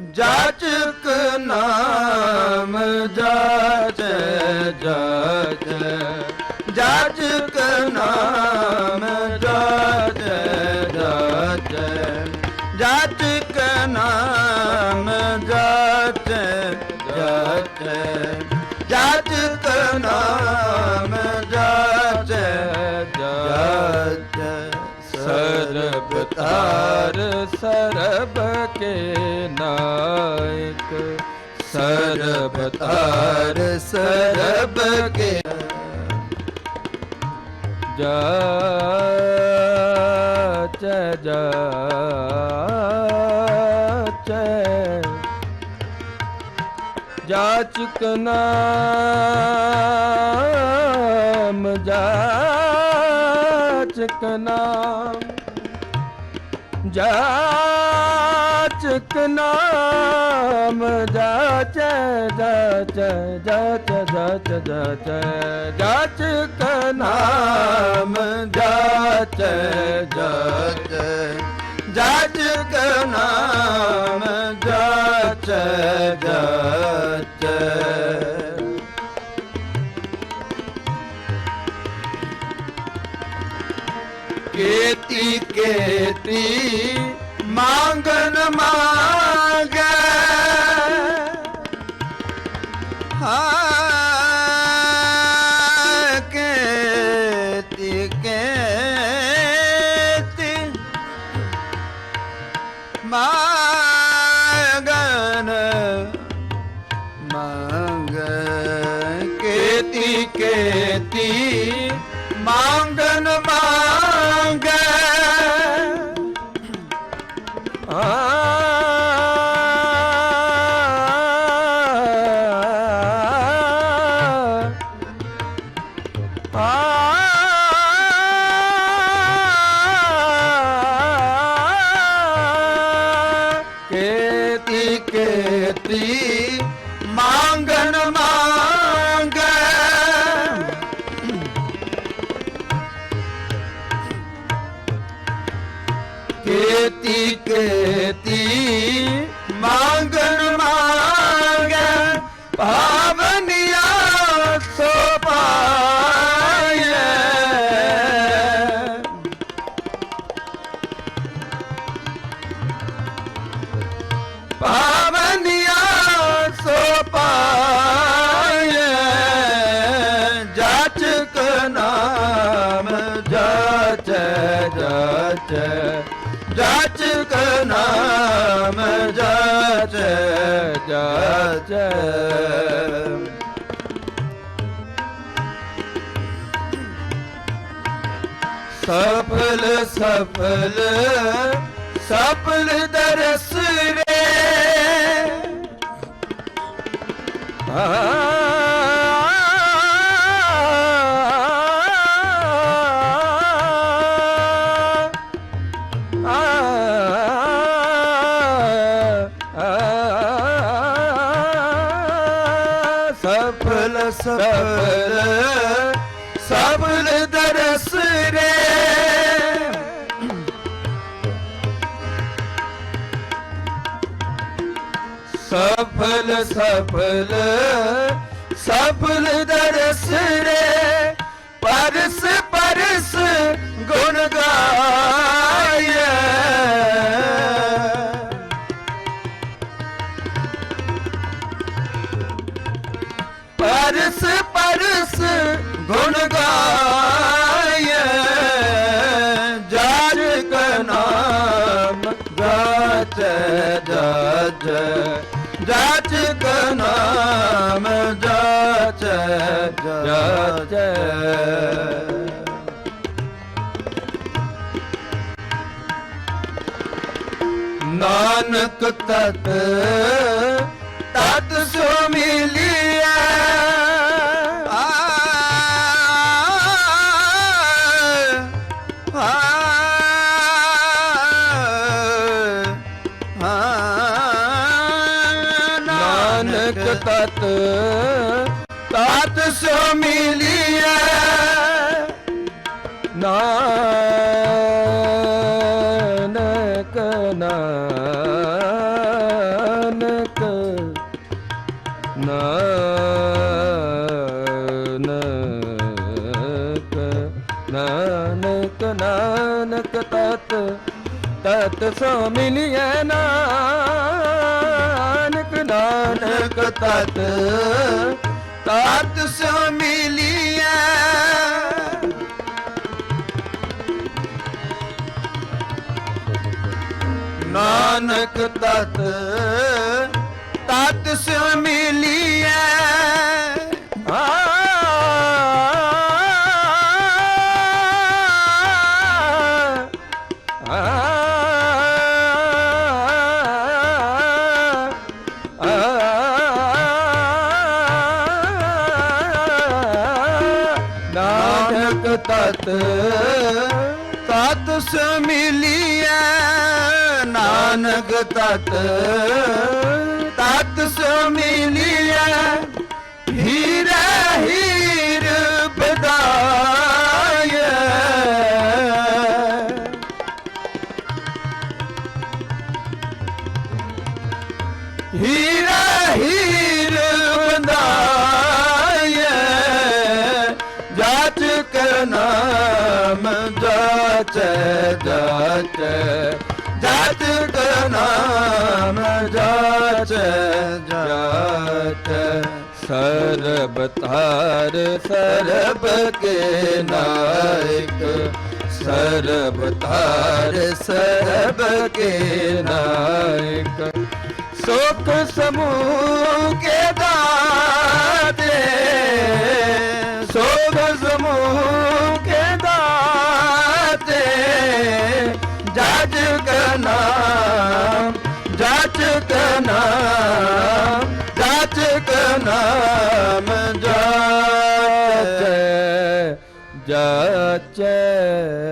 ਜਾਚਕ ਨਾਮ ਜਾਚ ਜਾਚੈ। ਜਾਚਕ ਨਾਮ ਜਾਚੈ ਜਾਚੈ। ਜਾਚਕ ਨਾਮ ਜਾਚ ਜਾਚੈ। ਜਾਚਕ ਨਾਮ ਸਰਬ ਤਾਰ ਸਰਬ ਕੇ ਨਾਇਕ ਸਰਬ ਤਾਰ ਸਰਬ ਕੇ ਜਾਚੈ ਜਾਚੈ। ਜਾਚਕ ਨਾਮ ਜਾਚਕ ਨਾਮ। ਜਾਚਕ ਨਾਮ ਜਾਚੈ ਜਾਚੈ ਜਾਚੈ ਜਾਚੈ, ਜਾਚ ਜਾਚਕ ਨਾਮ ਜਾਚੈ, ਜਾਚ ਜਾਚਕ ਨਾਮ ਜਾਚ, ਜਾਚੈ। ਕੇਤੀ ਕੇਤੀ ਮੰਗਨ ਮੰਗੈ। ਹਾਂ ਕੇਤੀ ਕੇਤੀ ਮੰਗਨ ਮੰਗ। ਕੇਤੀ ਕੇਤੀ ਮੰਗਨ ਮੰਗੈ। ਕੇਤੀ ਕੇਤੀ ਮੰਗਨ ਮੰਗੈ। ਜਾਚ ਜਾਚਕ ਨਾਮ ਜਾਚੈ ਜਾਚੈ। ਸਫਲ ਸਫਲ ਸਫਲ ਦਰਸ ਰੇ ਸਫਲ ਸਫਲ ਸਫਲ ਦਰਸ ਰੇ। ਸਫਲ ਸਫਲ ਸਫਲ ਦਰਸ ਪਰਸ ਪਰਸ ਗੁਣ ਗਾਇਐ ਜਾਜਕ ਨਾਮ ਜਾਚੈ ਜਾਚੈ ਜਾਚਕ ਨਾਮ ਜਾਚੈ ਜਾਚੈ ਨਾਨਕ ਤਤ ਨਾਨਕ ਤਤ ਤਤ ਸੋ ਮਿਲਿਆ ਨਾਨਕ ਨਾਨਕ ਨਾਨਕ ਨਾਨਕ ਨਾਨਕ ਤਤ ਤਤ ਸੋ ਮਿਲਿਐ ਨਾਨਕ ਨਾਨਕ ਤਤ ਤਤ ਸੋ ਮਿਲਿਆ ਨਾਨਕ ਤਤ ਤਤ ਸੋ ਮਿਲਿਆ ਤਤ ਤਤ ਸੋ ਮਿਲਿਆ ਨਾਨਕ ਤਤ ਤਤ ਸੋ ਮਿਲਿਆ ਹੀਰਾ ਹੀਰ ਨਾਮ ਜਾਚੈ ਜਾਚੈ। ਜਾਚ ਕਰ ਨਾਮ ਜਾਚੈ ਜਾਚੈ। ਸਰਬ ਤਾਰ ਸਰਬ ਕੇ ਨਾਇਕ। ਸਰਬ ਤਾਰ ਸਰਬ ਕੇ ਨਾਇਕ। ਸੁਖ ਸਮੂਹ ਕੇ ਜਾਚੈ ਜਾਚੈ